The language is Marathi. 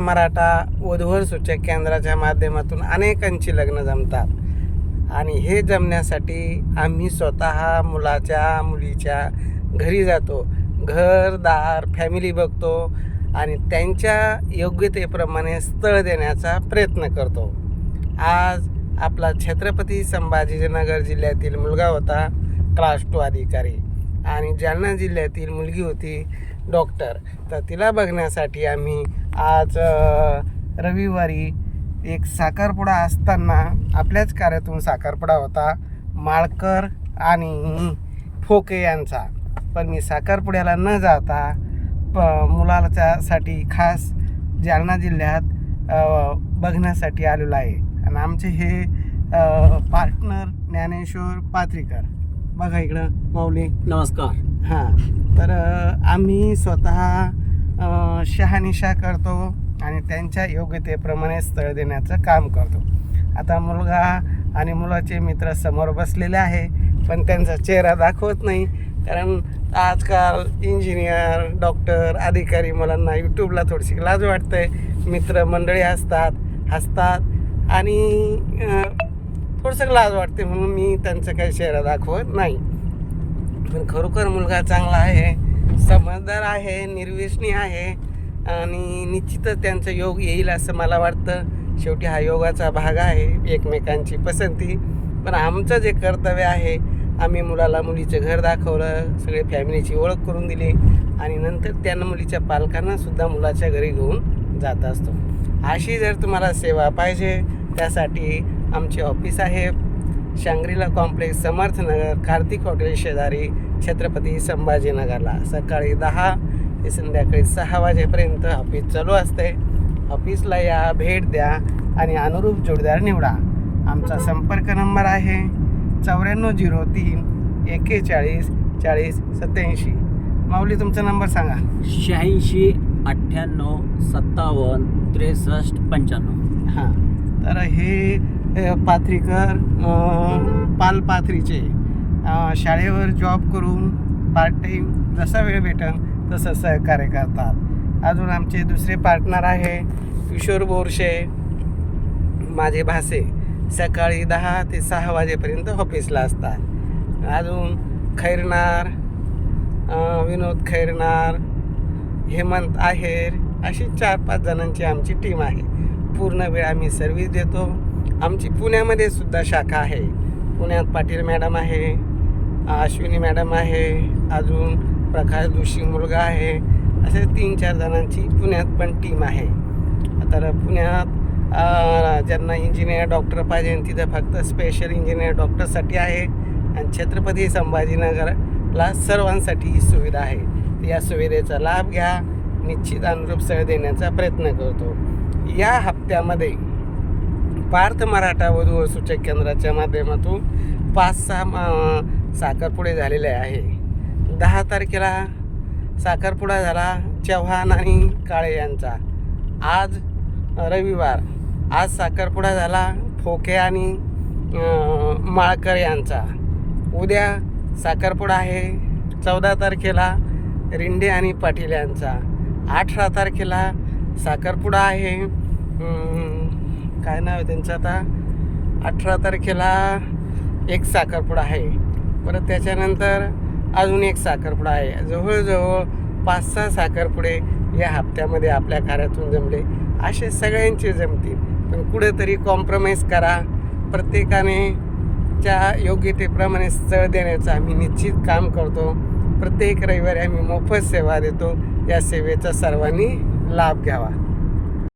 मराठा वधूवर सूचक केंद्राच्या माध्यमातून अनेकांची लग्न जमतात. आणि हे जमण्यासाठी आम्ही स्वतः मुलाच्या मुलीच्या घरी जातो. घरदार फॅमिली बघतो आणि त्यांच्या योग्यतेप्रमाणे स्थळ देण्याचा प्रयत्न करतो. आज आपला छत्रपती संभाजीनगर जिल्ह्यातील मुलगा होता क्लास टू अधिकारी. आणि जालना जिल्ह्यातील मुलगी होती डॉक्टर. तर तिला बघण्यासाठी आम्ही आज रविवारी एक साखरपुडा असताना आपल्याच कार्यातून साखरपुडा होता. माळकर आणि फोके यांचा. पण मी साखरपुड्याला न जाता प मुलाच्यासाठी खास जालना जिल्ह्यात बघण्यासाठी आलेलो आहे. आणि आमचे हे पार्टनर ज्ञानेश्वर पात्रीकर. बघा इकडं माऊली. नमस्कार. हां तर आम्ही स्वतः शहानिशा करतो आणि त्यांच्या योग्यतेप्रमाणे स्थळ देण्याचं काम करतो. आता मुलगा आणि मुलाचे मित्र समोर बसलेले आहे पण त्यांचा चेहरा दाखवत नाही. कारण आजकाल इंजिनियर डॉक्टर अधिकारी मुलांना यूट्यूबला थोडीशी लाज वाटते. मित्र मंडळी असतात हसतात आणि थोडंसं लाज वाटते म्हणून मी त्यांचं काही चेहरा दाखवत नाही. पण खरोखर मुलगा चांगला आहे समजदार आहे निर्व्यसनी आहे आणि निश्चितच त्यांचं योग येईल असं मला वाटतं. शेवटी हा योगाचा भाग आहे एकमेकांची पसंती. पण आमचं जे कर्तव्य आहे आम्ही मुलाला मुलीचं घर दाखवलं सगळे फॅमिलीची ओळख करून दिली आणि नंतर त्यांना मुलीच्या पालकांनासुद्धा मुलाच्या घरी घेऊन जात असतो. अशी जर तुम्हाला सेवा पाहिजे त्यासाठी आमचे ऑफिस आहे. Shangrila complex Samarthnagar Kartik hotel शेजारी छत्रपती संभाजीनगरला. सकाळी दहा ते संध्याकाळी सहा वाजेपर्यंत ऑफिस चालू असते. ऑफिसला या भेट द्या आणि अनुरूप जोडदार निवडा. आमचा संपर्क नंबर आहे चौऱ्याण्णव झिरो तीन एक्केचाळीस चाळीस सत्याऐंशी. माऊली तुमचा नंबर सांगा. शहाऐंशी अठ्ठ्याण्णव सत्तावन्न त्रेसष्ट पंच्याण्णव. हां. तर हे पाथरीकर अ, पालपाथरीचे शाळेवर जॉब करून पार्ट टाईम जसा वेळ भेटेल तसं सहकार्य करतात. अजून आमचे दुसरे पार्टनर आहे किशोर बोरशे माझे भासे सकाळी दहा ते सहा वाजेपर्यंत ऑफिसला असतात. अजून खैरनार विनोद खैरनार हेमंत आहेर अशी चार पाच जणांची आमची टीम आहे. पूर्ण वेळ आम्ही सर्व्हिस देतो. आमची पुण्यामध्ये सुद्धा शाखा आहे. पुण्यात पाटील मॅडम आहे अश्विनी मॅडम आहे अजून प्रकाश जोशी मुलगा आहे. असे तीन चार जणांची पुण्यात पण टीम आहे. तर पुण्यात ज्यांना इंजिनियर डॉक्टर पाहिजे तिथं फक्त स्पेशल इंजिनियर डॉक्टरसाठी आहे. आणि छत्रपती संभाजीनगरला सर्वांसाठी ही सुविधा आहे. या सुविधेचा लाभ घ्या. निश्चित अनुरूप स्थळ देण्याचा प्रयत्न करतो. या हप्त्यामध्ये पार्थ मराठा वधू व सूचक केंद्राच्या माध्यमातून पाच सहा साखरपुडे झालेले आहे. दहा तारखेला साखरपुडा झाला चव्हाण आणि काळे यांचा. आज रविवार. आज साखरपुडा झाला फोके आणि माळकर यांचा. उद्या साखरपुडा आहे चौदा तारखेला रिंडे आणि पाटील यांचा. अठरा तारखेला साखरपुडा आहे काय नाव आहे त्यांचं आता? अठरा तारखेला एक साखरपुडा आहे. परत त्याच्यानंतर अजून एक साखरपुडा आहे. जवळजवळ पाच सहा साखरपुडे या हप्त्यामध्ये आपल्या कार्यातून जमले. असे सगळ्यांचे जमतील. पण कुठेतरी कॉम्प्रोमाइज करा. प्रत्येकाने च्या योग्यतेप्रमाणे स्थळ देण्याचं आम्ही निश्चित काम करतो. प्रत्येक रविवारी आम्ही मोफत सेवा देतो. या सेवेचा सर्वांनी लाभ घ्यावा.